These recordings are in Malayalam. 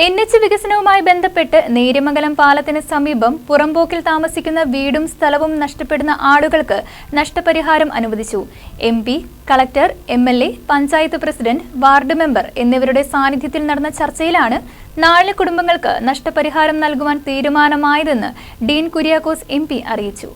എൻ എച്ച് വികസനവുമായി ബന്ധപ്പെട്ട് നേര്യമംഗലം പാലത്തിന് സമീപം പുറംപോക്കിൽ താമസിക്കുന്ന വീടും സ്ഥലവും നഷ്ടപ്പെടുന്ന ആളുകൾക്ക് നഷ്ടപരിഹാരം അനുവദിച്ചു. M P collector M L A panchayat president ward member എന്നിവരുടെ സാന്നിധ്യത്തിൽ നടന്ന ചർച്ചയിലാണ് നാല് കുടുംബങ്ങൾക്ക് നഷ്ടപരിഹാരം നൽകുവാൻ തീരുമാനമായതെന്ന് ഡീൻ കുര്യാക്കോസ് എം അറിയിച്ചു.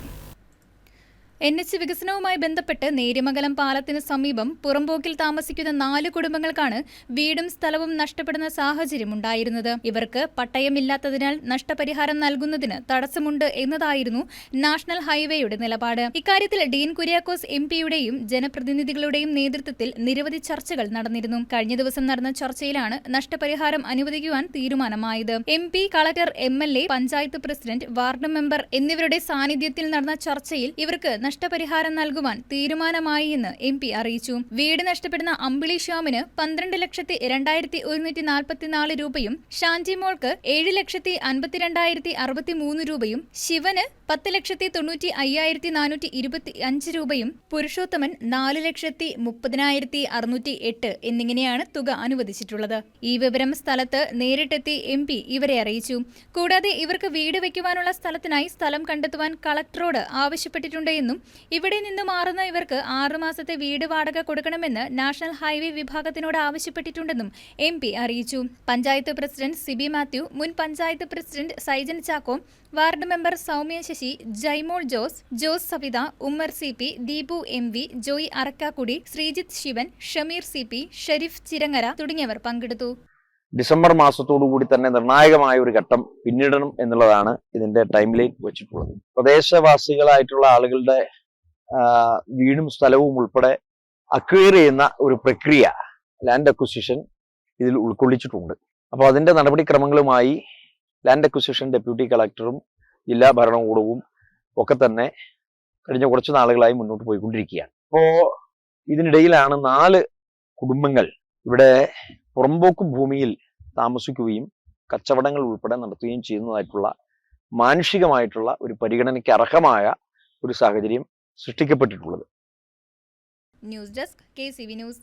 എൻ എച്ച് വികസനവുമായി ബന്ധപ്പെട്ട് നേര്യമംഗലം പാലത്തിന് സമീപം പുറമ്പോക്കിൽ താമസിക്കുന്ന നാല് കുടുംബങ്ങൾക്കാണ് വീടും സ്ഥലവും നഷ്ടപ്പെടുന്ന സാഹചര്യമുണ്ടായിരുന്നത് ഇവർക്ക് പട്ടയമില്ലാത്തതിനാൽ നഷ്ടപരിഹാരം നൽകുന്നതിന് തടസ്സമുണ്ട് എന്നതായിരുന്നു നാഷണൽ ഹൈവേയുടെ നിലപാട്. ഇക്കാര്യത്തിൽ ഡീൻ കുര്യാക്കോസ് എം പിയുടെയും ജനപ്രതിനിധികളുടെയും നേതൃത്വത്തിൽ നിരവധി ചർച്ചകൾ നടന്നിരുന്നു. കഴിഞ്ഞ ദിവസം നടന്ന ചർച്ചയിലാണ് നഷ്ടപരിഹാരം അനുവദിക്കുവാൻ തീരുമാനമായത്. M P collector M L A panchayat president ward member എന്നിവരുടെ സാന്നിധ്യത്തിൽ നടന്ന ചർച്ചയിൽ ഇവർക്ക് നഷ്ടപരിഹാരം നൽകുവാൻ തീരുമാനമായി എന്ന് എം പി അറിയിച്ചു. വീട് നഷ്ടപ്പെടുന്ന അമ്പിളി ശ്യാമിന് പന്ത്രണ്ട് ലക്ഷത്തി രണ്ടായിരത്തി ഒരുന്നൂറ്റി നാൽപ്പത്തിനാല് രൂപയും ഷാൻജി മോൾക്ക് ഏഴ് ലക്ഷത്തി അൻപത്തിരണ്ടായിരത്തി അറുപത്തി മൂന്ന് രൂപയും ശിവന് പത്ത് ലക്ഷത്തി തൊണ്ണൂറ്റി അയ്യായിരത്തി നാനൂറ്റി ഇരുപത്തി അഞ്ച് രൂപയും പുരുഷോത്തമൻ നാല് ലക്ഷത്തി മുപ്പതിനായിരത്തി അറുന്നൂറ്റി എട്ട് എന്നിങ്ങനെയാണ് തുക അനുവദിച്ചിട്ടുള്ളത്. ഈ വിവരം സ്ഥലത്ത് നേരിട്ടെത്തി എം പി ഇവരെ അറിയിച്ചു. കൂടാതെ ഇവർക്ക് വീട് വയ്ക്കുവാനുള്ള സ്ഥലത്തിനായി സ്ഥലം കണ്ടെത്തുവാൻ കളക്ടറോട് ആവശ്യപ്പെട്ടിട്ടുണ്ട് എന്നും ഇവിടെ നിന്ന് മാറുന്ന ഇവർക്ക് ആറുമാസത്തെ വീട് വാടക കൊടുക്കണമെന്ന് നാഷണൽ ഹൈവേ വിഭാഗത്തിനോട് ആവശ്യപ്പെട്ടിട്ടുണ്ടെന്നും എം അറിയിച്ചു. പഞ്ചായത്ത് പ്രസിഡന്റ് സിബി മാത്യു മുൻ panchayat president Saijan Chacko ward member Soumya Sasi Jaimol Jose Jose Savitha Ummer C P Deepu M V Joy Arakkakudi Sreejith Sivan Shameer C P Sherif Chirangara തുടങ്ങിയവർ പങ്കെടുത്തു. ഡിസംബർ കൂടി തന്നെ നിർണായകമായ ഒരു ഘട്ടം പിന്നിടണം എന്നുള്ളതാണ് ഇതിന്റെ ടൈം ലൈൻ വെച്ചിട്ടുള്ളത്. പ്രദേശവാസികളായിട്ടുള്ള ആളുകളുടെ വീടും സ്ഥലവും ഉൾപ്പെടെ അക്വയർ ചെയ്യുന്ന ഒരു പ്രക്രിയ ലാൻഡ് അക്വിസിഷൻ ഇതിൽ ഉൾക്കൊള്ളിച്ചിട്ടുണ്ട്. അപ്പോൾ അതിന്റെ നടപടിക്രമങ്ങളുമായി ലാൻഡ് അക്വിസിഷൻ ഡെപ്യൂട്ടി കളക്ടറും ജില്ലാ ഭരണകൂടവും ഒക്കെ തന്നെ കഴിഞ്ഞ കുറച്ച് നാളുകളായി മുന്നോട്ട് പോയിക്കൊണ്ടിരിക്കുകയാണ്. അപ്പോ ഇതിനിടയിലാണ് നാല് കുടുംബങ്ങൾ ഇവിടെ പുറമ്പോക്ക് ഭൂമിയിൽ താമസിക്കുകയും കച്ചവടങ്ങൾ ഉൾപ്പെടെ നടത്തുകയും ചെയ്യുന്നതായിട്ടുള്ള മാനുഷികമായിട്ടുള്ള ഒരു പരിഗണനയ്ക്ക് അർഹമായ ഒരു സാഹചര്യം സൃഷ്ടിക്കപ്പെട്ടിട്ടുള്ളത്. News desk K C V news